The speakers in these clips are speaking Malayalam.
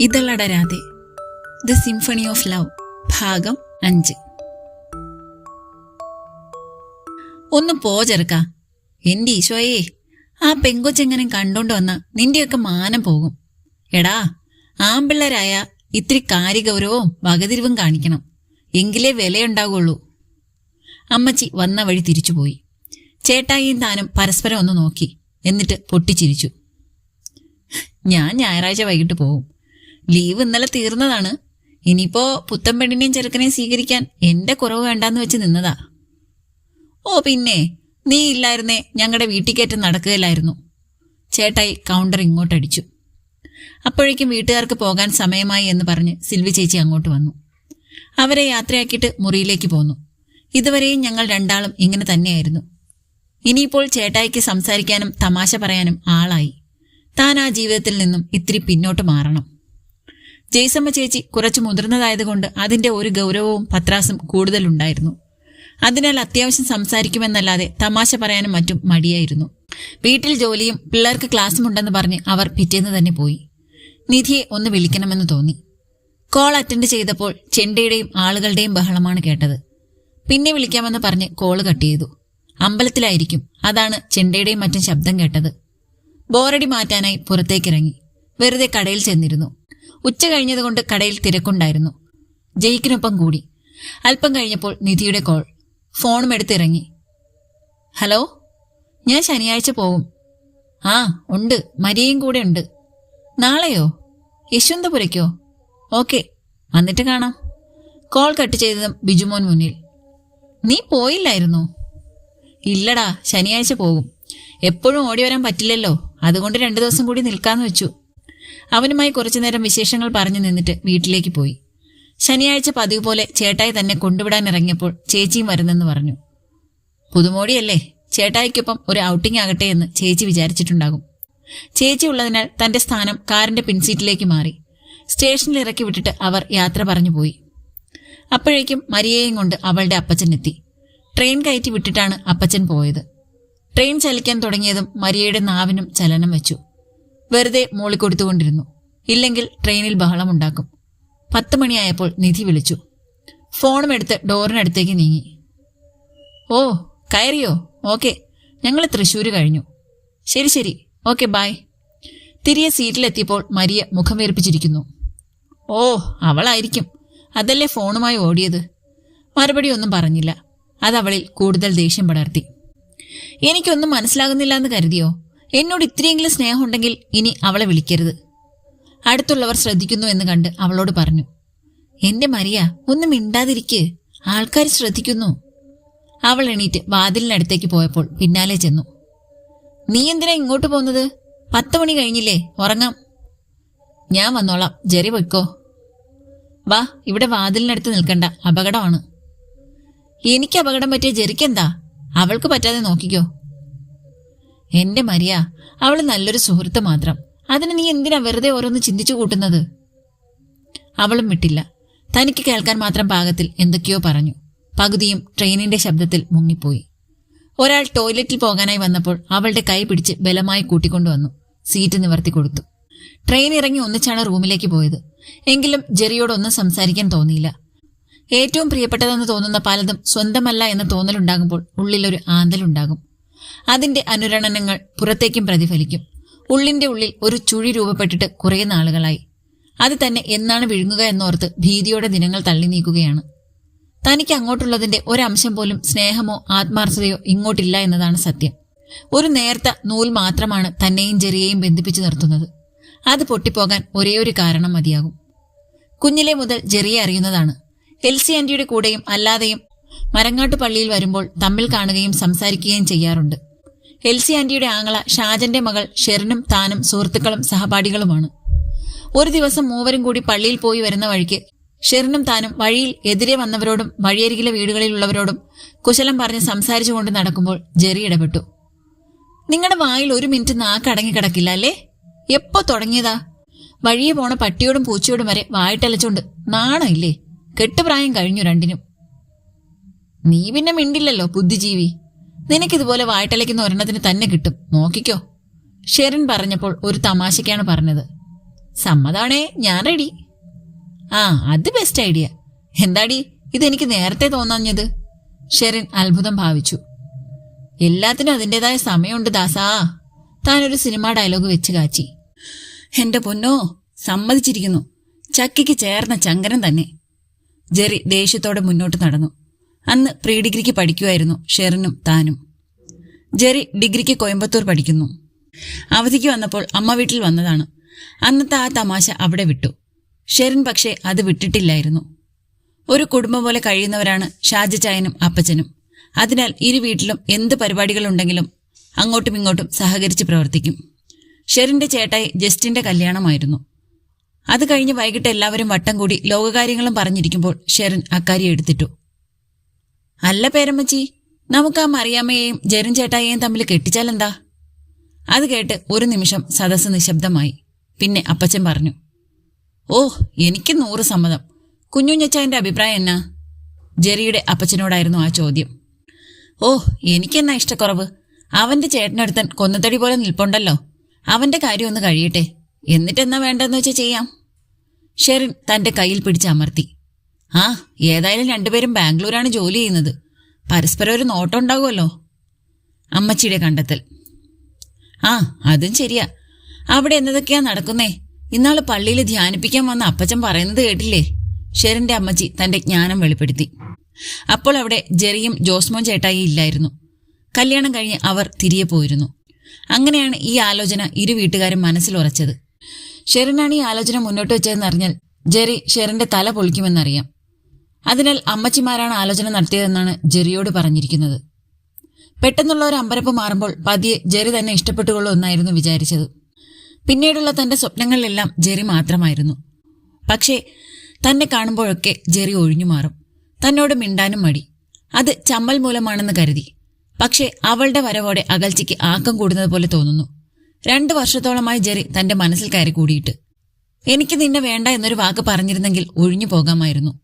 ഇതളടരാതെ. ദ സിംഫണി ഓഫ് ലവ് ഭാഗം അഞ്ച്. ഒന്ന് പോ ചെറുക്ക. എന്റെ ഈശോയെ ആ പെങ്കൊച്ചെങ്ങനെ കണ്ടോണ്ട് വന്ന നിന്റെയൊക്കെ മാനം പോകും. എടാ ആമ്പിള്ളരായ ഇത്തിരി കാര്യഗൗരവവും വകതിരിവും കാണിക്കണം. എങ്കിലേ വിലയുണ്ടാകുള്ളൂ അമ്മച്ചി വന്ന വഴി തിരിച്ചുപോയി ചേട്ടായിയും താനും പരസ്പരം ഒന്ന് നോക്കി. എന്നിട്ട് പൊട്ടിച്ചിരിച്ചു. ഞാൻ ഞായറാഴ്ച വൈകിട്ട് പോവും. ലീവ് ഇന്നലെ തീർന്നതാണ്. ഇനിയിപ്പോ പുത്തൻ പെണ്ണിനെയും ചെറുക്കനെയും സ്വീകരിക്കാൻ എന്റെ കുറവ് വേണ്ടാന്ന് വെച്ച് നിന്നതാ. ഓ പിന്നെ. നീ ഇല്ലായിരുന്നേ ഞങ്ങളുടെ വീട്ടിൽ കയറ്റം നടക്കുകയില്ലായിരുന്നു. ചേട്ടായി കൗണ്ടർ ഇങ്ങോട്ടടിച്ചു അപ്പോഴേക്കും വീട്ടുകാർക്ക് പോകാൻ സമയമായി എന്ന് പറഞ്ഞ് സിൽവി ചേച്ചി അങ്ങോട്ട് വന്നു. അവരെ യാത്രയാക്കിയിട്ട് മുറിയിലേക്ക് പോന്നു. ഇതുവരെയും ഞങ്ങൾ രണ്ടാളും ഇങ്ങനെ തന്നെയായിരുന്നു. ഇനിയിപ്പോൾ ചേട്ടായിക്ക് സംസാരിക്കാനും തമാശ പറയാനും ആളായി. താൻ ആ ജീവിതത്തിൽ നിന്നും ഇത്തിരി പിന്നോട്ട് മാറണം. ജയ്സമ്മ ചേച്ചി കുറച്ച് മുതിർന്നതായതുകൊണ്ട് അതിന്റെ ഒരു ഗൗരവവും പത്രാസും കൂടുതലുണ്ടായിരുന്നു. അതിനാൽ അത്യാവശ്യം സംസാരിക്കുമെന്നല്ലാതെ തമാശ പറയാനും മറ്റും മടിയായിരുന്നു. വീട്ടിൽ ജോലിയും പിള്ളേർക്ക് ക്ലാസ്സും ഉണ്ടെന്ന് പറഞ്ഞ് അവർ പിറ്റേന്ന് തന്നെ പോയി. നിധിയെ ഒന്ന് വിളിക്കണമെന്ന് തോന്നി. കോൾ അറ്റൻഡ് ചെയ്തപ്പോൾ ചെണ്ടയുടെയും ആളുകളുടെയും ബഹളമാണ് കേട്ടത്. പിന്നെ വിളിക്കാമെന്ന് പറഞ്ഞ് കോൾ കട്ട് ചെയ്തു. അമ്പലത്തിലായിരിക്കും. അതാണ് ചെണ്ടയുടെയും മറ്റും ശബ്ദം കേട്ടത്. ബോറടി മാറ്റാനായി പുറത്തേക്കിറങ്ങി. വെറുതെ കടയിൽ ചെന്നിരുന്നു. ഉച്ച കഴിഞ്ഞതുകൊണ്ട് കടയിൽ തിരക്കുണ്ടായിരുന്നു. ജയിക്കിനൊപ്പം കൂടി. അല്പം കഴിഞ്ഞപ്പോൾ നിധിയുടെ കോൾ. ഫോണും എടുത്തിറങ്ങി. ഹലോ? ഞാൻ ശനിയാഴ്ച പോകും ആ ഉണ്ട്. മരിയയും കൂടെ ഉണ്ട്. നാളെയോ? യശ്വന്തപുരയ്ക്കോ? ഓക്കെ വന്നിട്ട് കാണാം. കോൾ കട്ട് ചെയ്തതും ബിജുമോൻ മുന്നിൽ. നീ പോയില്ലായിരുന്നോ? ഇല്ലടാ ശനിയാഴ്ച പോകും എപ്പോഴും ഓടി വരാൻ പറ്റില്ലല്ലോ. അതുകൊണ്ട് രണ്ടു ദിവസം കൂടി നിൽക്കാന്ന് വെച്ചു. അവനുമായി കുറച്ചു നേരം വിശേഷങ്ങൾ പറഞ്ഞു നിന്നിട്ട് വീട്ടിലേക്ക് പോയി. ശനിയാഴ്ച പതിവ് പോലെ ചേട്ടായി തന്നെ കൊണ്ടുവിടാൻ ഇറങ്ങിയപ്പോൾ ചേച്ചിയും വരുന്നെന്ന് പറഞ്ഞു. പുതുമോടിയല്ലേ? ചേട്ടായിക്കൊപ്പം ഒരു ഔട്ടിംഗ് ആകട്ടെ എന്ന് ചേച്ചി വിചാരിച്ചിട്ടുണ്ടാകും. ചേച്ചി ഉള്ളതിനാൽ തന്റെ സ്ഥാനം കാറിന്റെ പിൻസീറ്റിലേക്ക് മാറി. സ്റ്റേഷനിൽ ഇറക്കി വിട്ടിട്ട് അവർ യാത്ര പറഞ്ഞു പോയി. അപ്പോഴേക്കും മരിയയും കൊണ്ട് അവളുടെ അപ്പച്ചൻ എത്തി. ട്രെയിൻ കയറ്റി വിട്ടിട്ടാണ് അപ്പച്ചൻ പോയത്. ട്രെയിൻ ചലിക്കാൻ തുടങ്ങിയതും മരിയയുടെ നാവിനും ചലനം വെച്ചു. വെറുതെ മൂളിക്കൊടുത്തുകൊണ്ടിരുന്നു ഇല്ലെങ്കിൽ ട്രെയിനിൽ ബഹളമുണ്ടാക്കും. പത്ത് മണിയായപ്പോൾ നിധി വിളിച്ചു. ഫോണും എടുത്ത് ഡോറിനടുത്തേക്ക് നീങ്ങി. ഓ കയറിയോ? ഓക്കെ ഞങ്ങൾ തൃശ്ശൂര് കഴിഞ്ഞു. ശരി ശരി. ഓക്കെ ബായ് തിരികെ സീറ്റിലെത്തിയപ്പോൾ മരിയ മുഖം വീർപ്പിച്ചിരിക്കുന്നു. ഓ അവളായിരിക്കും. അതല്ലേ ഫോണുമായി ഓടിയത്? മറുപടി ഒന്നും പറഞ്ഞില്ല. അതവളിൽ കൂടുതൽ ദേഷ്യം പടർത്തി. എനിക്കൊന്നും മനസ്സിലാകുന്നില്ല എന്ന് കരുതിയോ? എന്നോട് ഇത്രയെങ്കിലും സ്നേഹമുണ്ടെങ്കിൽ ഇനി അവളെ വിളിക്കരുത്. അടുത്തുള്ളവർ ശ്രദ്ധിക്കുന്നു എന്ന് കണ്ട് അവളോട് പറഞ്ഞു എന്റെ മരിയ ഒന്നും മിണ്ടാതിരിക്ക്. ആൾക്കാർ ശ്രദ്ധിക്കുന്നു. അവൾ എണീറ്റ് വാതിലിനടുത്തേക്ക് പോയപ്പോൾ പിന്നാലെ ചെന്നു. നീ എന്തിനാ ഇങ്ങോട്ട് പോകുന്നത്? പത്ത് മണി കഴിഞ്ഞില്ലേ ഉറങ്ങാം. ഞാൻ വന്നോളാം ജെറി പൊയ്ക്കോ. വാ ഇവിടെ വാതിലിനടുത്ത് നിൽക്കണ്ട അപകടമാണ്. എനിക്ക് അപകടം പറ്റിയ ജെറിക്കെന്താ? അവൾക്ക് പറ്റാതെ നോക്കിക്കോ. എന്റെ മരിയ അവൾ നല്ലൊരു സുഹൃത്ത് മാത്രം. അതിന് നീ എന്തിനാ വെറുതെ ഓരോന്ന് ചിന്തിച്ചു കൂട്ടുന്നത്? അവളും വിട്ടില്ല. തനിക്ക് കേൾക്കാൻ മാത്രം പാകത്തിൽ എന്തൊക്കെയോ പറഞ്ഞു. പകുതിയും ട്രെയിനിന്റെ ശബ്ദത്തിൽ മുങ്ങിപ്പോയി. ഒരാൾ ടോയ്ലറ്റിൽ പോകാനായി വന്നപ്പോൾ അവളുടെ കൈ പിടിച്ച് ബലമായി കൂട്ടിക്കൊണ്ടുവന്നു സീറ്റ് നിവർത്തി കൊടുത്തു. ട്രെയിൻ ഇറങ്ങി ഒന്നിച്ചാണ് റൂമിലേക്ക് പോയത്. എങ്കിലും ജെറിയോടൊന്നും സംസാരിക്കാൻ തോന്നിയില്ല. ഏറ്റവും പ്രിയപ്പെട്ടതെന്ന് തോന്നുന്ന പലതും സ്വന്തമല്ല എന്ന തോന്നലുണ്ടാകുമ്പോൾ ഉള്ളിലൊരു ആന്തലുണ്ടാകും. അതിന്റെ അനുരണനങ്ങൾ പുറത്തേക്കും പ്രതിഫലിക്കും. ഉള്ളിന്റെ ഉള്ളിൽ ഒരു ചുഴി രൂപപ്പെട്ടിട്ട് കുറേ നാളുകളായി. അത് തന്നെ എന്നാണ് വിഴുങ്ങുക എന്നോർത്ത് ഭീതിയോടെ ദിനങ്ങൾ തള്ളി നീക്കുകയാണ്. തനിക്ക് അങ്ങോട്ടുള്ളതിന്റെ ഒരംശം പോലും സ്നേഹമോ ആത്മാർത്ഥതയോ ഇങ്ങോട്ടില്ല എന്നതാണ് സത്യം. ഒരു നേർത്ത നൂൽ മാത്രമാണ് തന്നെയും ചെറിയയും ബന്ധിപ്പിച്ചു നിർത്തുന്നത്. അത് പൊട്ടിപ്പോകാൻ ഒരേയൊരു ഒരു കാരണം മതിയാകും. കുഞ്ഞിലെ മുതൽ ജെറിയെ അറിയുന്നതാണ്. എൽസി ആന്റിയുടെ കൂടെയും അല്ലാതെയും മരങ്ങാട്ടുപള്ളിയിൽ വരുമ്പോൾ തമ്മിൽ കാണുകയും സംസാരിക്കുകയും ചെയ്യാറുണ്ട്. എൽസി ആന്റിയുടെ ആങ്ങള ഷാജന്റെ മകൾ ഷെറിനും താനും സുഹൃത്തുക്കളും സഹപാഠികളുമാണ്. ഒരു ദിവസം മൂവരും കൂടി പള്ളിയിൽ പോയി വരുന്ന വഴിക്ക് ഷെറിനും താനും വഴിയിൽ എതിരെ വന്നവരോടും വഴിയരികിലെ വീടുകളിലുള്ളവരോടും കുശലം പറഞ്ഞ് സംസാരിച്ചുകൊണ്ട് നടക്കുമ്പോൾ ജെറി ഇടപെട്ടു. നിങ്ങളുടെ വായിൽ ഒരു മിനിറ്റ് നാക്കടങ്ങി കിടക്കില്ല അല്ലേ? എപ്പോ തുടങ്ങിയതാ? വഴിയെ പോണ പട്ടിയോടും പൂച്ചയോടും വരെ വായിട്ടലച്ചോണ്ട് നാണമില്ലേ കെട്ടുപ്രായം കഴിഞ്ഞു രണ്ടിനും. നീ പിന്നെ മിണ്ടില്ലല്ലോ ബുദ്ധിജീവി. നിനക്കിതുപോലെ വായിട്ടലയ്ക്കുന്ന ഒരെണ്ണത്തിന് തന്നെ കിട്ടും. നോക്കിക്കോ. ഷെറിൻ പറഞ്ഞപ്പോൾ ഒരു തമാശയ്ക്കാണ് പറഞ്ഞത്. സമ്മതാണേ ഞാൻ റെഡി ആ അത് ബെസ്റ്റ് ഐഡിയ എന്താടി ഇതെനിക്ക് നേരത്തെ തോന്നാഞ്ഞത്? ഷെറിൻ അത്ഭുതം ഭാവിച്ചു. എല്ലാത്തിനും അതിന്റെതായ സമയമുണ്ട് ദാസാ. താനൊരു സിനിമാ ഡയലോഗ് വെച്ച് കാച്ചി. എന്റെ പൊന്നോ സമ്മതിച്ചിരിക്കുന്നു. ചക്കിക്ക് ചേർന്ന ചങ്കരൻ തന്നെ. ജെറി ദേഷ്യത്തോടെ മുന്നോട്ട് നടന്നു. അന്ന് പ്രീ ഡിഗ്രിക്ക് പഠിക്കുമായിരുന്നു ഷെറിനും താനും. ജെറി ഡിഗ്രിക്ക് കോയമ്പത്തൂർ പഠിക്കുന്നു. അവധിക്ക് വന്നപ്പോൾ അമ്മ വീട്ടിൽ വന്നതാണ്. അന്നത്തെ ആ തമാശ അവിടെ വിട്ടു. ഷെറിൻ പക്ഷേ അത് വിട്ടിട്ടില്ലായിരുന്നു. ഒരു കുടുംബം പോലെ കഴിയുന്നവരാണ് ഷാജചായനും അപ്പച്ചനും. അതിനാൽ ഇരു വീട്ടിലും എന്ത് പരിപാടികളുണ്ടെങ്കിലും അങ്ങോട്ടും ഇങ്ങോട്ടും സഹകരിച്ച് പ്രവർത്തിക്കും. ഷെറിന്റെ ചേട്ടായി ജസ്റ്റിന്റെ കല്യാണമായിരുന്നു. അത് കഴിഞ്ഞ് വൈകിട്ട് എല്ലാവരും വട്ടം കൂടി ലോകകാര്യങ്ങളും പറഞ്ഞിരിക്കുമ്പോൾ ഷെറിൻ അക്കാര്യം എടുത്തിട്ടു. അല്ല പേരമ്മച്ചി നമുക്ക് ആ മറിയാമ്മയെയും ജെറിൻ ചേട്ടായേയും തമ്മിൽ കെട്ടിച്ചാലെന്താ? അത് കേട്ട് ഒരു നിമിഷം സദസ് നിശബ്ദമായി. പിന്നെ അപ്പച്ചൻ പറഞ്ഞു ഓ എനിക്ക് നൂറ് സമ്മതം. കുഞ്ഞുഞ്ഞച്ചായന്റെ അഭിപ്രായം എന്നാ? ജെറിയുടെ അപ്പച്ചനോടായിരുന്നു ആ ചോദ്യം. ഓ എനിക്കെന്നാ ഇഷ്ടക്കുറവ്? അവന്റെ ചേട്ടനടുത്തൻ കൊന്നത്തടി പോലെ നിൽപ്പുണ്ടല്ലോ. അവന്റെ കാര്യം ഒന്ന് കഴിയട്ടെ. എന്നിട്ടെന്നാ വേണ്ടെന്ന് വെച്ചാൽ ചെയ്യാം? ഷെറിൻ തന്റെ കയ്യിൽ പിടിച്ചമർത്തി ആ ഏതായാലും രണ്ടുപേരും ബാംഗ്ലൂരാണ് ജോലി ചെയ്യുന്നത്. പരസ്പരം ഒരു നോട്ടം ഉണ്ടാകുമല്ലോ. അമ്മച്ചിയുടെ കണ്ടെത്തൽ. ആ അതും ശരിയാ. അവിടെ എന്നതൊക്കെയാ നടക്കുന്നേ? ഇന്നാൾ പള്ളിയിൽ ധ്യാനിപ്പിക്കാൻ വന്ന അപ്പച്ചൻ പറയുന്നത് കേട്ടില്ലേ? ഷെറിന്റെ അമ്മച്ചി തന്റെ ജ്ഞാനം വെളിപ്പെടുത്തി. അപ്പോൾ അവിടെ ജെറിയും ജോസ്മോൻ ചേട്ടായി ഇല്ലായിരുന്നു. കല്യാണം കഴിഞ്ഞ് അവർ തിരികെ പോയിരുന്നു. അങ്ങനെയാണ് ഈ ആലോചന ഇരു വീട്ടുകാരും മനസ്സിൽ ഉറച്ചത്. ഷെറിനാണ് ഈ ആലോചന മുന്നോട്ട് വെച്ചതെന്നറിഞ്ഞാൽ ജെറി ഷെറിന്റെ തല പൊളിക്കുമെന്നറിയാം. അതിനാൽ അമ്മച്ചിമാരാണ് ആലോചന നടത്തിയതെന്നാണ് ജെറിയോട് പറഞ്ഞിരിക്കുന്നത്. പെട്ടെന്നുള്ള ഒരു അമ്പരപ്പ് മാറുമ്പോൾ പതിയെ ജെറി തന്നെ ഇഷ്ടപ്പെട്ടുകൊള്ളൂ എന്നായിരുന്നു വിചാരിച്ചത്. പിന്നീടുള്ള തന്റെ സ്വപ്നങ്ങളിലെല്ലാം ജെറി മാത്രമായിരുന്നു. പക്ഷേ തന്നെ കാണുമ്പോഴൊക്കെ ജെറി ഒഴിഞ്ഞു മാറും. തന്നോട് മിണ്ടാനും മടി. അത് ചമ്മൽ മൂലമാണെന്ന് കരുതി. പക്ഷേ അവളുടെ വരവോടെ അകൽച്ചയ്ക്ക് ആക്കം കൂടുന്നത് പോലെ തോന്നുന്നു. രണ്ടു വർഷത്തോളമായി ജെറി തന്റെ മനസ്സിൽ കയറി കൂടിയിട്ട് എനിക്ക് നിന്നെ വേണ്ട എന്നൊരു വാക്ക് പറഞ്ഞിരുന്നെങ്കിൽ ഒഴിഞ്ഞു പോകാമായിരുന്നു.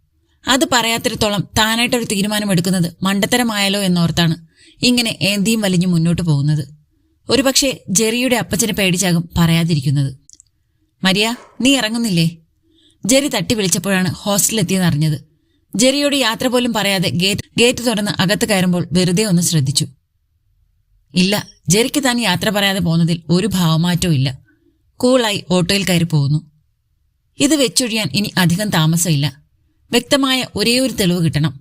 അത് പറയാത്തിടത്തോളം താനായിട്ടൊരു തീരുമാനം എടുക്കുന്നത് മണ്ടത്തരമായാലോ എന്നോർത്താണ്. ഇങ്ങനെ ഏന്തിയും വലിഞ്ഞു മുന്നോട്ട് പോകുന്നത്. ഒരുപക്ഷെ ജെറിയുടെ അപ്പച്ചനെ പേടിച്ചാകും പറയാതിരിക്കുന്നത്. മരിയ നീ ഇറങ്ങുന്നില്ലേ? ജെറി തട്ടി വിളിച്ചപ്പോഴാണ് ഹോസ്റ്റലിലെത്തിയെന്നറിഞ്ഞത്. ജെറിയോട് യാത്ര പോലും പറയാതെ ഗേറ്റ് ഗേറ്റ് തുറന്ന് അകത്ത് കയറുമ്പോൾ വെറുതെ ഒന്ന് ശ്രദ്ധിച്ചു. ഇല്ല ജെറിക്ക് താൻ യാത്ര പറയാതെ പോകുന്നതിൽ ഒരു ഭാവമാറ്റവും ഇല്ല. കൂളായി ഓട്ടോയിൽ കയറി പോകുന്നു ഇത് വെച്ചൊഴിയാൻ ഇനി അധികം താമസമില്ല. വ്യക്തമായ ഒരേയൊരു ഒരു തെളിവ് കിട്ടണം.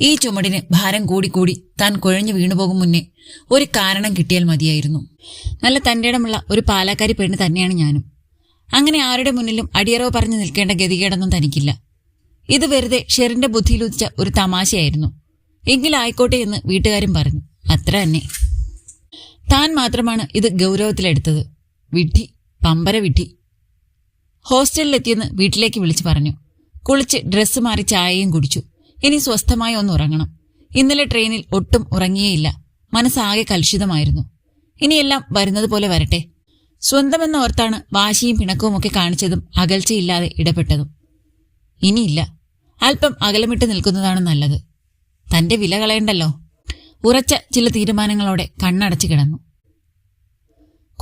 ഈ ചുമടിന് ഭാരം കൂടിക്കൂടി താൻ കുഴഞ്ഞു വീണുപോകും മുന്നേ ഒരു കാരണം കിട്ടിയാൽ മതിയായിരുന്നു. നല്ല തന്റെ ഇടമുള്ള ഒരു പാലാക്കാരി പെണ്ണ് തന്നെയാണ് ഞാനും. അങ്ങനെ ആരുടെ മുന്നിലും അടിയറവ് പറഞ്ഞു നിൽക്കേണ്ട ഗതികേടൊന്നും തനിക്കില്ല. ഇത് വെറുതെ ഷെറിന്റെ ബുദ്ധിയിലുദിച്ച ഒരു തമാശയായിരുന്നു. എങ്കിലായിക്കോട്ടെ എന്ന് വീട്ടുകാരും പറഞ്ഞു. അത്ര തന്നെ. താൻ മാത്രമാണ് ഇത് ഗൗരവത്തിലെടുത്തത്. വിഡ്ഢി പമ്പര വിഡ്ഢി ഹോസ്റ്റലിലെത്തിയെന്ന് വീട്ടിലേക്ക് വിളിച്ചു പറഞ്ഞു. കുളിച്ച് ഡ്രസ്സ് മാറി ചായയും കുടിച്ചു. ഇനി സ്വസ്ഥമായി ഒന്ന് ഉറങ്ങണം. ഇന്നലെ ട്രെയിനിൽ ഒട്ടും ഉറങ്ങിയേയില്ല. മനസ്സാകെ കലുഷിതമായിരുന്നു ഇനിയെല്ലാം വരുന്നത് പോലെ വരട്ടെ. സ്വന്തമെന്ന ഓർത്താണ് വാശിയും പിണക്കവും ഒക്കെ കാണിച്ചതും അകൽച്ചയില്ലാതെ ഇടപെട്ടതും. ഇനിയില്ല. അല്പം അകലമിട്ട് നിൽക്കുന്നതാണ് നല്ലത്. തന്റെ വില കളയണ്ടല്ലോ. ഉറച്ച ചില തീരുമാനങ്ങളോടെ കണ്ണടച്ചു കിടന്നു.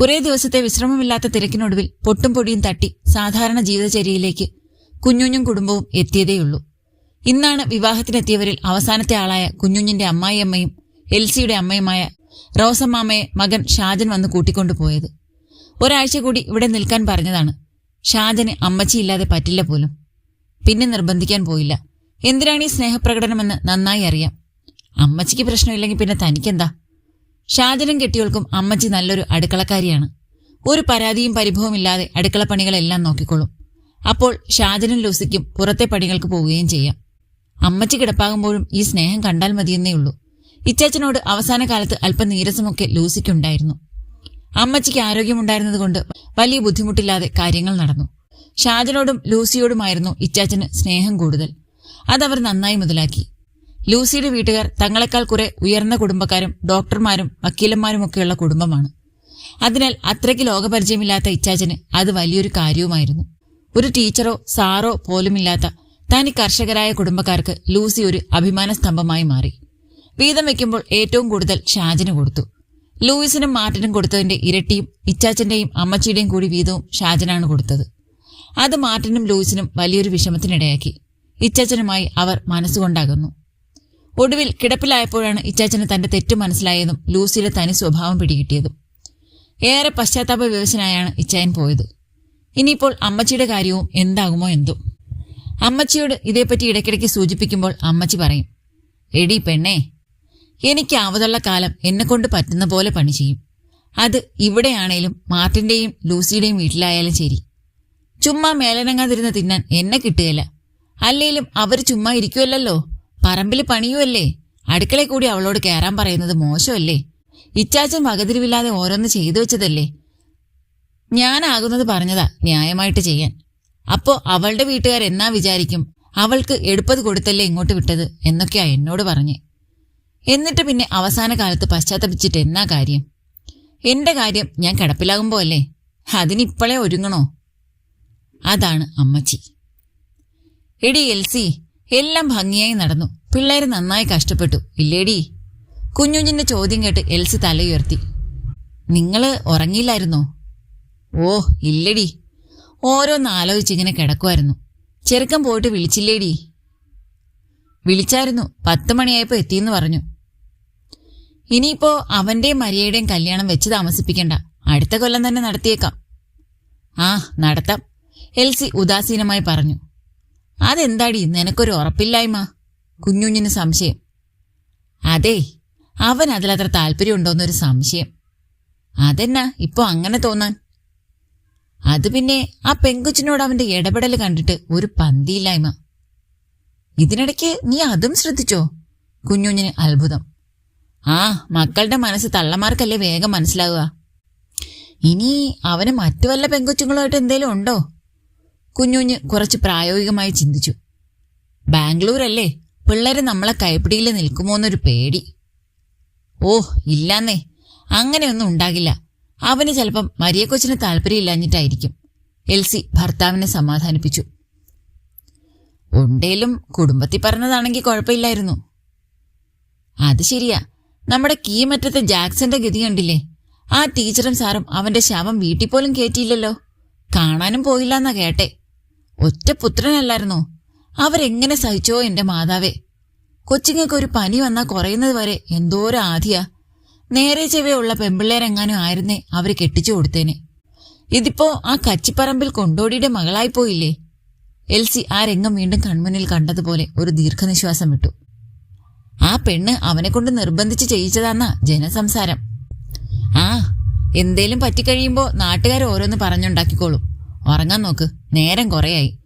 കുറേ ദിവസത്തെ വിശ്രമമില്ലാത്ത തിരക്കിനൊടുവിൽ പൊട്ടും പൊടിയും തട്ടി സാധാരണ ജീവിതചര്യയിലേക്ക് കുഞ്ഞുഞ്ഞും കുടുംബവും എത്തിയതേയുള്ളൂ. ഇന്നാണ് വിവാഹത്തിനെത്തിയവരിൽ അവസാനത്തെ ആളായ കുഞ്ഞുഞ്ഞിന്റെ അമ്മായിയമ്മയും എൽസിയുടെ അമ്മയുമായ റോസമ്മാമയെ മകൻ ഷാജൻ വന്ന് കൂട്ടിക്കൊണ്ടുപോയത് ഒരാഴ്ച കൂടി ഇവിടെ നിൽക്കാൻ പറഞ്ഞതാണ്. ഷാജന് അമ്മച്ചിയില്ലാതെ പറ്റില്ല പോലും. പിന്നെ നിർബന്ധിക്കാൻ പോയില്ല. എന്തിനാണ് ഈ സ്നേഹപ്രകടനമെന്ന് നന്നായി അറിയാം. അമ്മച്ചിക്ക് പ്രശ്നമില്ലെങ്കിൽ പിന്നെ തനിക്കെന്താ? ഷാജനും കെട്ടിയോൾക്കും അമ്മച്ചി നല്ലൊരു അടുക്കളക്കാരിയാണ്. ഒരു പരാതിയും പരിഭവമില്ലാതെ അടുക്കള പണികളെല്ലാം നോക്കിക്കൊള്ളും അപ്പോൾ ഷാജനും ലൂസിക്കും പുറത്തെ പടികൾക്ക് പോവുകയും ചെയ്യാം. അമ്മച്ചി കിടപ്പാകുമ്പോഴും ഈ സ്നേഹം കണ്ടാൽ മതിയെന്നേ ഉള്ളൂ. ഇച്ചാച്ചനോട് അവസാന കാലത്ത് അല്പം നീരസമൊക്കെ ലൂസിക്കുണ്ടായിരുന്നു. അമ്മച്ചിക്ക് ആരോഗ്യമുണ്ടായിരുന്നതുകൊണ്ട് വലിയ ബുദ്ധിമുട്ടില്ലാതെ കാര്യങ്ങൾ നടന്നു. ഷാജനോടും ലൂസിയോടുമായിരുന്നു ഇച്ചാച്ചന് സ്നേഹം കൂടുതൽ. അതവർ നന്നായി മുതലാക്കി. ലൂസിയുടെ വീട്ടുകാർ തങ്ങളെക്കാൾ കുറെ ഉയർന്ന കുടുംബക്കാരും ഡോക്ടർമാരും വക്കീലന്മാരുമൊക്കെയുള്ള കുടുംബമാണ്. അതിനാൽ അത്രയ്ക്ക് ലോകപരിചയമില്ലാത്ത ഇച്ചാച്ചന് അത് വലിയൊരു കാര്യവുമായിരുന്നു. ഒരു ടീച്ചറോ സാറോ പോലുമില്ലാത്ത തനി കർഷകരായ കുടുംബക്കാർക്ക് ലൂസി ഒരു അഭിമാന സ്തംഭമായി മാറി. വീതം വെക്കുമ്പോൾ ഏറ്റവും കൂടുതൽ ഷാജിന് കൊടുത്തു. ലൂയിസിനും മാർട്ടിനും കൊടുത്തതിന്റെ ഇരട്ടിയും ഇച്ചാച്ചന്റെയും അമ്മച്ചിയുടെയും കൂടി വീതവും ഷാജനാണ് കൊടുത്തത്. അത് മാർട്ടിനും ലൂയിസിനും വലിയൊരു വിഷമത്തിനിടയാക്കി. ഇച്ചാച്ചനുമായി അവർ മനസ്സുകൊണ്ടാകുന്നു. ഒടുവിൽ കിടപ്പിലായപ്പോഴാണ് ഇച്ചാച്ചന് തന്റെ തെറ്റ് മനസ്സിലായതും ലൂസിയുടെ തനി സ്വഭാവം പിടികിട്ടിയതും. ഏറെ പശ്ചാത്താപ വിവശനായാണ് ഇച്ചായൻ പോയത്. ഇനിയിപ്പോൾ അമ്മച്ചിയുടെ കാര്യവും എന്താകുമോ എന്തോ. അമ്മച്ചിയോട് ഇതേപ്പറ്റി ഇടയ്ക്കിടയ്ക്ക് സൂചിപ്പിക്കുമ്പോൾ അമ്മച്ചി പറയും എടി പെണ്ണേ എനിക്ക് ആവതുള്ള കാലം എന്നെക്കൊണ്ട് പറ്റുന്ന പോലെ പണി ചെയ്യും. അത് ഇവിടെയാണേലും മാർട്ടിന്റെയും ലൂസിയുടെയും വീട്ടിലായാലും ശരി. ചുമ്മാ മേലനങ്ങാതിരുന്ന് തിന്നാൻ എന്നെ കിട്ടുകയില്ല. അല്ലേലും അവർ ചുമ്മാ ഇരിക്കുമല്ലോ പറമ്പിൽ പണിയുമല്ലേ അടുക്കളയിൽ കൂടി അവളോട് കയറാൻ പറയുന്നത് മോശമല്ലേ. ഇച്ചാച്ചൻ വകതിരിവില്ലാതെ ഓരോന്ന് ചെയ്തു വെച്ചതല്ലേ. ഞാനാകുന്നത് പറഞ്ഞതാ ന്യായമായിട്ട് ചെയ്യാൻ. അപ്പോ അവളുടെ വീട്ടുകാർ എന്നാ വിചാരിക്കും? അവൾക്ക് എടുപ്പത് കൊടുത്തല്ലേ ഇങ്ങോട്ട് വിട്ടത്? എന്നൊക്കെയാ എന്നോട് പറഞ്ഞേ. എന്നിട്ട് പിന്നെ അവസാന കാലത്ത് പശ്ചാത്തപിച്ചിട്ട് എന്നാ കാര്യം? എന്റെ കാര്യം ഞാൻ കിടപ്പിലാകുമ്പോ അല്ലേ? അതിനിപ്പോഴേ ഒരുങ്ങണോ? അതാണ് അമ്മച്ചി. എടി എൽസി എല്ലാം ഭംഗിയായി നടന്നു. പിള്ളേര് നന്നായി കഷ്ടപ്പെട്ടു. ഇല്ലേടി? കുഞ്ഞുഞ്ഞിന്റെ ചോദ്യം കേട്ട് എൽസി തലയുയർത്തി. നിങ്ങൾ ഉറങ്ങിയില്ലായിരുന്നോ? ഓ ഇല്ലടി. ആലോചിച്ചിങ്ങനെ കിടക്കുമായിരുന്നു ചെറുക്കൻ പോയിട്ട് വിളിച്ചില്ലേടി. വിളിച്ചായിരുന്നു. പത്ത് മണിയായപ്പോ എത്തിയെന്ന് പറഞ്ഞു. ഇനിയിപ്പോ അവന്റെയും മരിയയുടെയും കല്യാണം വെച്ച് താമസിപ്പിക്കണ്ട. അടുത്ത കൊല്ലം തന്നെ നടത്തിയേക്കാം. ആ നടത്താം. എൽസി ഉദാസീനമായി പറഞ്ഞു. അതെന്താടി? നിനക്കൊരു ഉറപ്പില്ലായ്മ? കുഞ്ഞുഞ്ഞിന് സംശയം. അതെ അവൻ അതിലത്ര താല്പര്യമുണ്ടോന്നൊരു സംശയം. അതെന്നാ? ഇപ്പൊ അങ്ങനെ തോന്നാൻ. അത് പിന്നെ ആ പെങ്കൊച്ചിനോട് അവന്റെ ഇടപെടൽ കണ്ടിട്ട് ഒരു പന്തിയില്ലായ്മ. ഇതിനിടയ്ക്ക് നീ അതും ശ്രദ്ധിച്ചോ? കുഞ്ഞുഞ്ഞിന് അത്ഭുതം. ആ മക്കളുടെ മനസ്സ് തള്ളമാർക്കല്ലേ വേഗം മനസ്സിലാവുക? ഇനി അവന് മറ്റു വല്ല പെങ്കൊച്ചുങ്ങളുമായിട്ട് എന്തേലും ഉണ്ടോ? കുഞ്ഞുഞ്ഞ് കുറച്ച് പ്രായോഗികമായി ചിന്തിച്ചു. ബാംഗ്ലൂരല്ലേ? പിള്ളേര് നമ്മളെ കൈപ്പിടിയിൽ നിൽക്കുമോന്നൊരു പേടി. ഓ ഇല്ലാന്നേ. അങ്ങനെയൊന്നും ഉണ്ടാകില്ല. അവന് ചിലപ്പം മരിയക്കൊച്ചിന് താല്പര്യമില്ലാഞ്ഞിട്ടായിരിക്കും. എൽസി ഭർത്താവിനെ സമാധാനിപ്പിച്ചു. ഉണ്ടേലും കുടുംബത്തിൽ പറഞ്ഞതാണെങ്കിൽ കുഴപ്പമില്ലായിരുന്നു. അത് ശരിയാ. നമ്മുടെ കീമറ്റത്തെ ജാക്സന്റെ ഗതി കണ്ടില്ലേ? ആ ടീച്ചറും സാറും അവന്റെ ശവം വീട്ടിൽ പോലും കയറ്റിയില്ലല്ലോ കാണാനും പോയില്ലെന്നാ കേട്ടെ. ഒറ്റ പുത്രനല്ലായിരുന്നോ? അവരെങ്ങനെ സഹിച്ചോ എന്റെ മാതാവേ? കൊച്ചിങ്ങൾക്ക് ഒരു പനി വന്നാൽ കുറയുന്നത് വരെ എന്തോരം ആധിയാ. നേരെ ചെവയുള്ള പെമ്പിള്ളേരെങ്ങാനും ആയിരുന്നേ അവർ കെട്ടിച്ചു കൊടുത്തേനെ. ഇതിപ്പോ ആ കച്ചിപ്പറമ്പിൽ കൊണ്ടോടിയുടെ മകളായി പോയില്ലേ? എൽസി ആ രംഗം വീണ്ടും കൺമുന്നിൽ കണ്ടതുപോലെ ഒരു ദീർഘനിശ്വാസം വിട്ടു. ആ പെണ്ണ് അവനെ കൊണ്ട് നിർബന്ധിച്ച് ചെയ്യിച്ചതാന്നാ ജനസംസാരം. ആ എന്തേലും പറ്റിക്കഴിയുമ്പോ നാട്ടുകാർ ഓരോന്ന് പറഞ്ഞുണ്ടാക്കിക്കോളും. ഉറങ്ങാൻ നോക്ക് നേരം കുറയായി.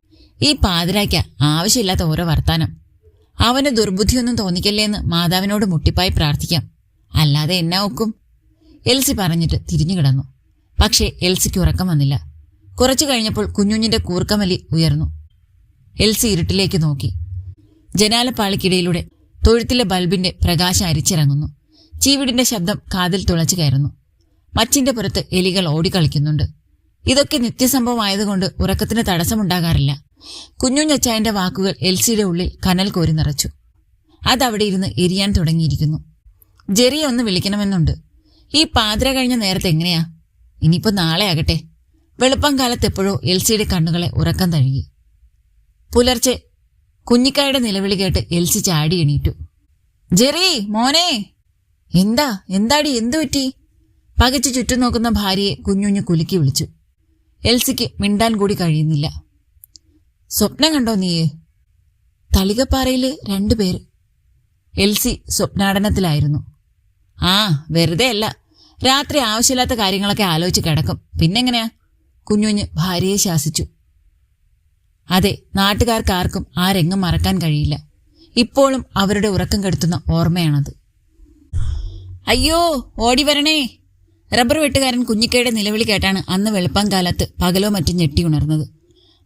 ഈ പാതിരാക്ക ആവശ്യമില്ലാത്ത ഓരോ വർത്താനം. അവന് ദുർബുദ്ധിയൊന്നും തോന്നിക്കല്ലേന്ന് മാതാവിനോട് മുട്ടിപ്പായി പ്രാർത്ഥിക്കാം. അല്ലാതെ എന്നാ ഒക്കും? എൽസി പറഞ്ഞിട്ട് തിരിഞ്ഞു കിടന്നു. പക്ഷേ എൽസിക്ക് ഉറക്കം വന്നില്ല. കുറച്ചു കഴിഞ്ഞപ്പോൾ കുഞ്ഞുഞ്ഞിന്റെ കൂർക്കമലി ഉയർന്നു. എൽസി ഇരുട്ടിലേക്ക് നോക്കി. ജനാലപ്പാളിക്കിടയിലൂടെ തൊഴുത്തിലെ ബൾബിന്റെ പ്രകാശം അരിച്ചിറങ്ങുന്നു. ചീവിടിന്റെ ശബ്ദം കാതിൽ തുളച്ചു കയറുന്നു. മച്ചിന്റെ പുറത്ത് എലികൾ ഓടിക്കളിക്കുന്നുണ്ട്. ഇതൊക്കെ നിത്യസംഭവമായതുകൊണ്ട് ഉറക്കത്തിന് തടസ്സമുണ്ടാകാറില്ല. കുഞ്ഞുഞ്ഞച്ചായന്റെ വാക്കുകൾ എൽസിയുടെ ഉള്ളിൽ കനൽ കോരി നിറച്ചു. അതവിടെ ഇരുന്ന് എരിയാൻ തുടങ്ങിയിരിക്കുന്നു. ജെറിയെ ഒന്ന് വിളിക്കണമെന്നുണ്ട്. ഈ പാതിര കഴിഞ്ഞ നേരത്തെ എങ്ങനെയാ? ഇനിയിപ്പോ നാളെ ആകട്ടെ. വെളുപ്പം കാലത്ത് എപ്പോഴോ എൽ സിയുടെ കണ്ണുകളെ ഉറക്കം തഴുകി. പുലർച്ചെ കുഞ്ഞിക്കായുടെ നിലവിളി കേട്ട് എൽ സി ചാടി എണീറ്റു. ജെറി മോനെ! എന്താ? എന്താടി? എന്തു പറ്റി? പകച്ചു ചുറ്റും നോക്കുന്ന ഭാര്യയെ കുഞ്ഞുഞ്ഞു കുലുക്കി വിളിച്ചു. എൽസിക്ക് മിണ്ടാൻ കൂടി കഴിയുന്നില്ല. സ്വപ്നം കണ്ടോ നീയേ? തളികപ്പാറയിലെ രണ്ടുപേര് എൽസി സ്വപ്നാടനത്തിലായിരുന്നു. ആ വെറുതെ അല്ല. രാത്രി ആവശ്യമില്ലാത്ത കാര്യങ്ങളൊക്കെ ആലോചിച്ച് കിടക്കും. പിന്നെങ്ങനെയാ? കുഞ്ഞുഞ്ഞ് ഭാര്യയെ ശാസിച്ചു. അതെ നാട്ടുകാർക്കാർക്കും ആ രംഗം മറക്കാൻ കഴിയില്ല. ഇപ്പോഴും അവരുടെ ഉറക്കം കെടുത്തുന്ന ഓർമ്മയാണത്. അയ്യോ ഓടി വരണേ. റബ്ബർ വെട്ടുകാരൻ കുഞ്ഞിക്കയുടെ നിലവിളി കേട്ടാണ് അന്ന് വെളുപ്പം കാലത്ത് പകലോ മറ്റും ഞെട്ടി ഉണർന്നത്.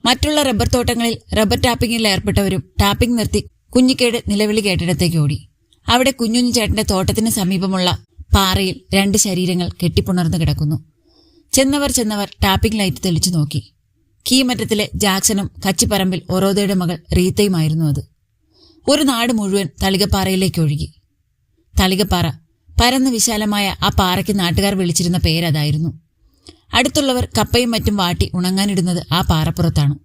മറ്റുള്ള റബ്ബർ തോട്ടങ്ങളിൽ റബ്ബർ ടാപ്പിങ്ങിൽ ഏർപ്പെട്ടവരും ടാപ്പിംഗ് നിർത്തി കുഞ്ഞിക്കയുടെ നിലവിളി കേട്ടിടത്തേക്ക് ഓടി. അവിടെ കുഞ്ഞുഞ്ഞു ചേട്ടന്റെ തോട്ടത്തിന് സമീപമുള്ള പാറയിൽ രണ്ട് ശരീരങ്ങൾ കെട്ടിപ്പുണർന്നു കിടക്കുന്നു. ചെന്നവർ ചെന്നവർ ടാപ്പിംഗ് ലൈറ്റ് തെളിച്ചു നോക്കി. കീമറ്റത്തിലെ ജാക്സനും കച്ചിപ്പറമ്പിൽ ഒറോദയുടെ മകൾ റീത്തയുമായിരുന്നു അത്. ഒരു നാട് മുഴുവൻ തളികപ്പാറയിലേക്ക് ഒഴുകി. തളികപ്പാറ പരന്ന് വിശാലമായ ആ പാറയ്ക്ക് നാട്ടുകാർ വിളിച്ചിരുന്ന പേരതായിരുന്നു. അടുത്തുള്ളവർ കപ്പയും മറ്റും വാട്ടി ഉണങ്ങാനിടുന്നത് ആ പാറപ്പുറത്താണ്.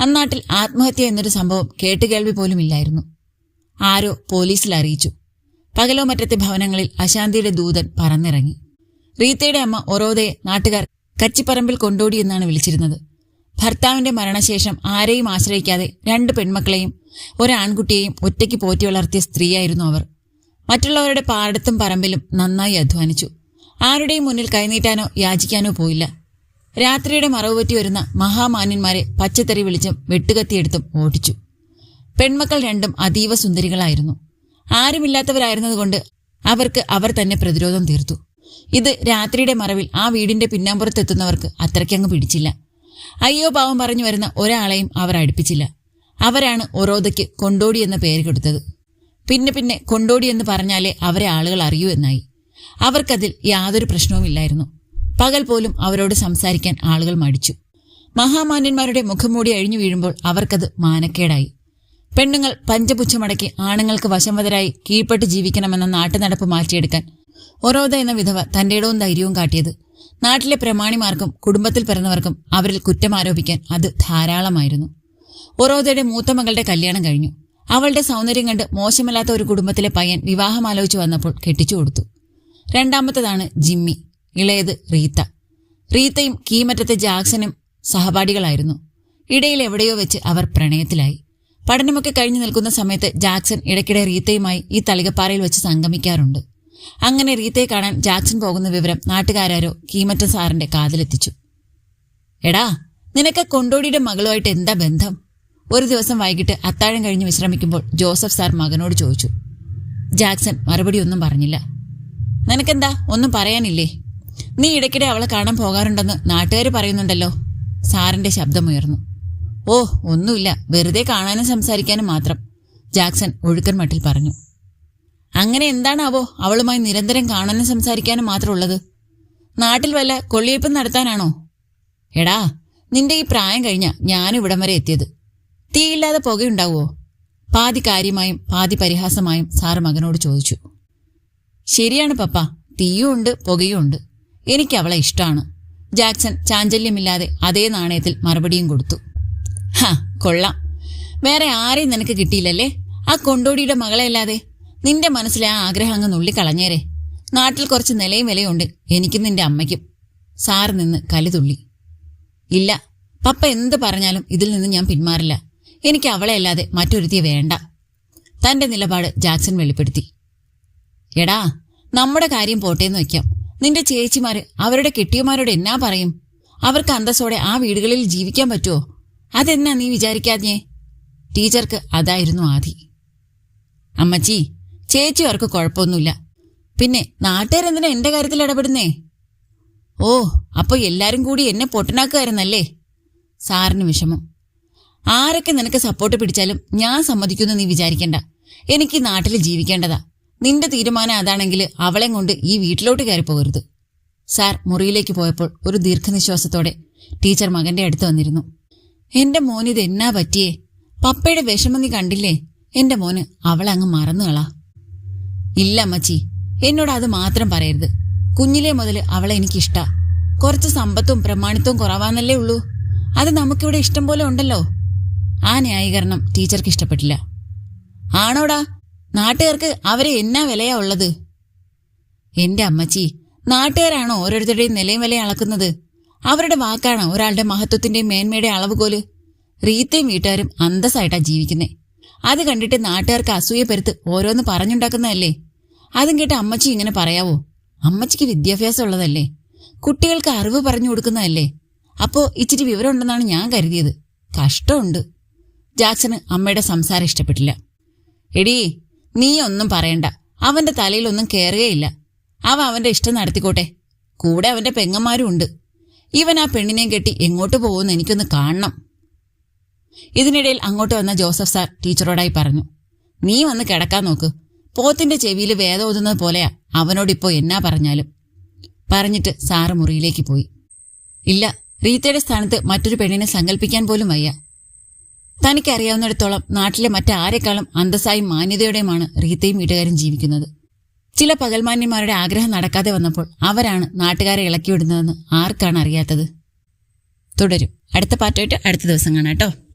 അന്നാട്ടിൽ ആത്മഹത്യ എന്നൊരു സംഭവം കേട്ടുകേൾവി പോലും ഇല്ലായിരുന്നു ആരോ പോലീസിൽ അറിയിച്ചു. പകലോ മറ്റത്തെ ഭവനങ്ങളിൽ അശാന്തിയുടെ ദൂതൻ പറന്നിറങ്ങി. റീത്തയുടെ അമ്മ ഒറോദയെ നാട്ടുകാർ കച്ചിപ്പറമ്പിൽ കൊണ്ടോടി എന്നാണ് വിളിച്ചിരുന്നത്. ഭർത്താവിന്റെ മരണശേഷം ആരെയും ആശ്രയിക്കാതെ രണ്ട് പെൺമക്കളെയും ഒരാൺകുട്ടിയെയും ഒറ്റയ്ക്ക് പോറ്റി വളർത്തിയ സ്ത്രീയായിരുന്നു അവർ. മറ്റുള്ളവരുടെ പാടത്തും പറമ്പിലും നന്നായി അധ്വാനിച്ചു. ആരുടെയും മുന്നിൽ കൈനീട്ടാനോ യാചിക്കാനോ പോയില്ല. രാത്രിയുടെ മറവ് പറ്റി വരുന്ന മഹാമാന്യന്മാരെ പച്ചത്തറി വിളിച്ചും വെട്ടുകത്തിയെടുത്തും ഓടിച്ചു. പെൺമക്കൾ രണ്ടും അതീവ സുന്ദരികളായിരുന്നു. ആരുമില്ലാത്തവരായിരുന്നതുകൊണ്ട് അവർക്ക് അവർ തന്നെ പ്രതിരോധം തീർത്തു. ഇത് രാത്രിയുടെ മറവിൽ ആ വീടിന്റെ പിന്നാമ്പുറത്തെത്തുന്നവർക്ക് അത്രയ്ക്കങ്ങ് പിടിച്ചില്ല. അയ്യോ പാവം പറഞ്ഞു വരുന്ന ഒരാളെയും അവർ അടുപ്പിച്ചില്ല. അവരാണ് ഒറോദയ്ക്ക് കൊണ്ടോടി എന്ന പേര് കൊടുത്തത്. പിന്നെ പിന്നെ കൊണ്ടോടി എന്ന് പറഞ്ഞാലേ അവരെ ആളുകൾ അറിയൂ എന്നായി. അവർക്കതിൽ യാതൊരു പ്രശ്നവുമില്ലായിരുന്നു. പകൽ പോലും അവരോട് സംസാരിക്കാൻ ആളുകൾ മടിച്ചു. മഹാമാന്യന്മാരുടെ മുഖംമൂടി അഴിഞ്ഞു വീഴുമ്പോൾ അവർക്കത് മാനക്കേടായി. പെണ്ണുങ്ങൾ പഞ്ചപുച്ഛമടക്കി ആണുങ്ങൾക്ക് വശംവതരായി കീഴ്പ്പെട്ട് ജീവിക്കണമെന്ന നാട്ടുനടപ്പ് മാറ്റിയെടുക്കാൻ. ഒറോദ എന്ന വിധവ തന്റെ ഇടവും ധൈര്യവും കാട്ടിയത്. നാട്ടിലെ പ്രമാണിമാർക്കും കുടുംബത്തിൽ പിറന്നവർക്കും അവരിൽ കുറ്റം ആരോപിക്കാൻ അത് ധാരാളമായിരുന്നു. ഒറോദയുടെ മൂത്ത മകളുടെ കല്യാണം കഴിഞ്ഞു. അവളുടെ സൗന്ദര്യം കണ്ട് മോശമല്ലാത്ത ഒരു കുടുംബത്തിലെ പയ്യൻ വിവാഹം ആലോചിച്ചു വന്നപ്പോൾ കെട്ടിച്ചു കൊടുത്തു. രണ്ടാമത്തതാണ് ജിമ്മി ഇളയത് റീത്ത. റീത്തയും കീമറ്റത്തെ ജാക്സനും സഹപാഠികളായിരുന്നു. ഇടയിൽ എവിടെയോ വെച്ച് അവർ പ്രണയത്തിലായി. പഠനമൊക്കെ കഴിഞ്ഞു നിൽക്കുന്ന സമയത്ത് ജാക്സൺ ഇടയ്ക്കിടെ റീത്തയുമായി ഈ തളികപ്പാറയിൽ വെച്ച് സംഗമിക്കാറുണ്ട്. അങ്ങനെ റീത്തയെ കാണാൻ ജാക്സൺ പോകുന്ന വിവരം നാട്ടുകാരോ കീമറ്റ സാറിന്റെ കാതിലെത്തിച്ചു. എടാ നിനക്ക് കൊണ്ടോടിയുടെ മകളുമായിട്ട് എന്താ ബന്ധം? ഒരു ദിവസം വൈകിട്ട് അത്താഴം കഴിഞ്ഞ് വിശ്രമിക്കുമ്പോൾ ജോസഫ് സാർ മകനോട് ചോദിച്ചു. ജാക്സൺ മറുപടി ഒന്നും പറഞ്ഞില്ല. നിനക്കെന്താ? ഒന്നും പറയാനില്ലേ? നീ ഇടയ്ക്കിടെ അവളെ കാണാൻ പോകാറുണ്ടെന്ന് നാട്ടുകാർ പറയുന്നുണ്ടല്ലോ. സാറിന്റെ ശബ്ദമുയർന്നു. ഓ ഒന്നുമില്ല. വെറുതെ കാണാനും സംസാരിക്കാനും മാത്രം. ജാക്സൺ ഒഴുക്കൻ മട്ടിൽ പറഞ്ഞു. അങ്ങനെ എന്താണാവോ അവളുമായി നിരന്തരം കാണാനും സംസാരിക്കാനും മാത്രമുള്ളത്? നാട്ടിൽ വല്ല കൊള്ളിയപ്പം നടത്താനാണോ? എടാ നിന്റെ ഈ പ്രായം കഴിഞ്ഞ ഞാനും ഇവിടം വരെ എത്തിയത്. തീയില്ലാതെ പുകയുണ്ടാവോ പാതി കാര്യമായും പാതി പരിഹാസമായും സാറ് മകനോട് ചോദിച്ചു. ശരിയാണ് പപ്പ തീയും ഉണ്ട് പുകയും ഉണ്ട്. എനിക്ക് അവളെ ഇഷ്ടമാണ് ജാക്സൺ ചാഞ്ചല്യമില്ലാതെ അതേ നാണയത്തിൽ മറുപടിയും കൊടുത്തു. ഹ കൊള്ളാം. വേറെ ആരെയും നിനക്ക് കിട്ടിയില്ലല്ലേ? ആ കൊണ്ടോടിയുടെ മകളെയല്ലാതെ നിന്റെ മനസ്സിലെ ആ ആഗ്രഹം അങ്ങ് നുള്ളിക്കളഞ്ഞേരെ. നാട്ടിൽ കുറച്ച് നിലയും വിലയുണ്ട്. എനിക്കും നിന്റെ അമ്മയ്ക്കും. സാറ് നിന്ന് കലിതുള്ളി. ഇല്ല പപ്പ എന്ത് പറഞ്ഞാലും ഇതിൽ നിന്ന് ഞാൻ പിന്മാറില്ല. എനിക്ക് അവളെയല്ലാതെ മറ്റൊരുത്തിയെ വേണ്ട. തന്റെ നിലപാട് ജാക്സൺ വെളിപ്പെടുത്തി. എടാ നമ്മുടെ കാര്യം പോട്ടേന്ന് വയ്ക്കാം. നിന്റെ ചേച്ചിമാര് അവരുടെ കെട്ടിയമാരോട് എന്നാ പറയും? അവർക്ക് അന്തസ്സോടെ ആ വീടുകളിൽ ജീവിക്കാൻ പറ്റുമോ അതെന്നാ നീ വിചാരിക്കാഞ്ഞേ? ടീച്ചർക്ക് അതായിരുന്നു ആദി അമ്മച്ചി ചേച്ചി അവർക്ക് കുഴപ്പമൊന്നുമില്ല. പിന്നെ നാട്ടുകാരെന്തിനാ എന്റെ കാര്യത്തിൽ ഇടപെടുന്നേ? ഓ അപ്പൊ എല്ലാരും കൂടി എന്നെ പൊട്ടനാക്കുകയായിരുന്നല്ലേ? സാറിന് വിഷമം. ആരൊക്കെ നിനക്ക് സപ്പോർട്ട് പിടിച്ചാലും ഞാൻ സമ്മതിക്കുന്നു നീ വിചാരിക്കണ്ട. എനിക്ക് നാട്ടിൽ ജീവിക്കേണ്ടതാ. നിന്റെ തീരുമാനം അതാണെങ്കിൽ അവളെ കൊണ്ട് ഈ വീട്ടിലോട്ട് കയറി പോകരുത് സാർ മുറിയിലേക്ക് പോയപ്പോൾ ഒരു ദീർഘനിശ്വാസത്തോടെ ടീച്ചർ മകന്റെ അടുത്ത് വന്നിരുന്നു. എന്റെ മോനിത് എന്നാ പറ്റിയേ? പപ്പയുടെ വിഷമം നീ കണ്ടില്ലേ? എന്റെ മോന് അവളെ അങ്ങ് മറന്നുകളാ ഇല്ല അമ്മച്ചി എന്നോട് അത് മാത്രം പറയരുത്. കുഞ്ഞിലെ മുതൽ അവളെ എനിക്കിഷ്ട. കുറച്ച് സമ്പത്തും പ്രമാണിത്വവും കുറവാന്നല്ലേ ഉള്ളൂ. അത് നമുക്കിവിടെ ഇഷ്ടം പോലെ ഉണ്ടല്ലോ. ആ ന്യായീകരണം ടീച്ചർക്ക് ഇഷ്ടപ്പെട്ടില്ല. ആണോടാ? നാട്ടുകാർക്ക് അവരെ എന്നാ വിലയാ ഉള്ളത്? എന്റെ അമ്മച്ചി നാട്ടുകാരാണോ ഓരോരുത്തരുടെയും നിലയും വിലയും അളക്കുന്നത്? അവരുടെ വാക്കാണ് ഒരാളുടെ മഹത്വത്തിന്റെയും മേന്മയുടെ അളവുകോൽ. റീത്തയും വീട്ടുകാരും അന്തസ്സായിട്ടാ ജീവിക്കുന്നേ. അത് കണ്ടിട്ട് നാട്ടുകാർക്ക് അസൂയപ്പെരുത്ത് ഓരോന്ന് പറഞ്ഞുണ്ടാക്കുന്നതല്ലേ? അതും കേട്ട് അമ്മച്ചി ഇങ്ങനെ പറയാവോ? അമ്മച്ചിക്ക് വിദ്യാഭ്യാസം ഉള്ളതല്ലേ? കുട്ടികൾക്ക് അറിവ് പറഞ്ഞു കൊടുക്കുന്നതല്ലേ? അപ്പോ ഇച്ചിരി വിവരമുണ്ടെന്നാണ് ഞാൻ കരുതിയത്. കഷ്ടമുണ്ട്. ജാക്സന് അമ്മയുടെ സംസാരം ഇഷ്ടപ്പെട്ടില്ല. എടീ നീ ഒന്നും പറയണ്ട. അവന്റെ തലയിലൊന്നും കയറുകയില്ല അവ അവന്റെ ഇഷ്ടം നടത്തിക്കോട്ടെ. കൂടെ അവന്റെ പെങ്ങന്മാരും ഉണ്ട്. ഇവൻ ആ പെണ്ണിനെയും കെട്ടി എങ്ങോട്ട് പോകുമെന്ന് എനിക്കൊന്ന് കാണണം. ഇതിനിടയിൽ അങ്ങോട്ട് വന്ന ജോസഫ് സാർ ടീച്ചറോടായി പറഞ്ഞു നീ വന്ന് കിടക്കാൻ നോക്ക്. പോത്തിന്റെ ചെവിയിൽ വേദം ഓതുന്നത് പോലെയാ. അവനോടിപ്പോ എന്നാ പറഞ്ഞാലും? പറഞ്ഞിട്ട് സാറ് മുറിയിലേക്ക് പോയി. ഇല്ല റീത്തയുടെ സ്ഥാനത്ത് മറ്റൊരു പെണ്ണിനെ സങ്കല്പിക്കാൻ പോലും വയ്യ. തനിക്കറിയാവുന്നിടത്തോളം നാട്ടിലെ മറ്റാരെക്കാളും അന്തസ്സായും മാന്യതയോടെയുമാണ് റീത്തയും വീട്ടുകാരും ജീവിക്കുന്നത്. ചില പകൽമാന്യന്മാരുടെ ആഗ്രഹം നടക്കാതെ വന്നപ്പോൾ അവരാണ് നാട്ടുകാരെ ഇളക്കി വിടുന്നതെന്ന് ആർക്കാണ് അറിയാത്തത്? തുടരും. അടുത്ത പാർട്ടായിട്ട് അടുത്ത ദിവസം കാണാം കേട്ടോ.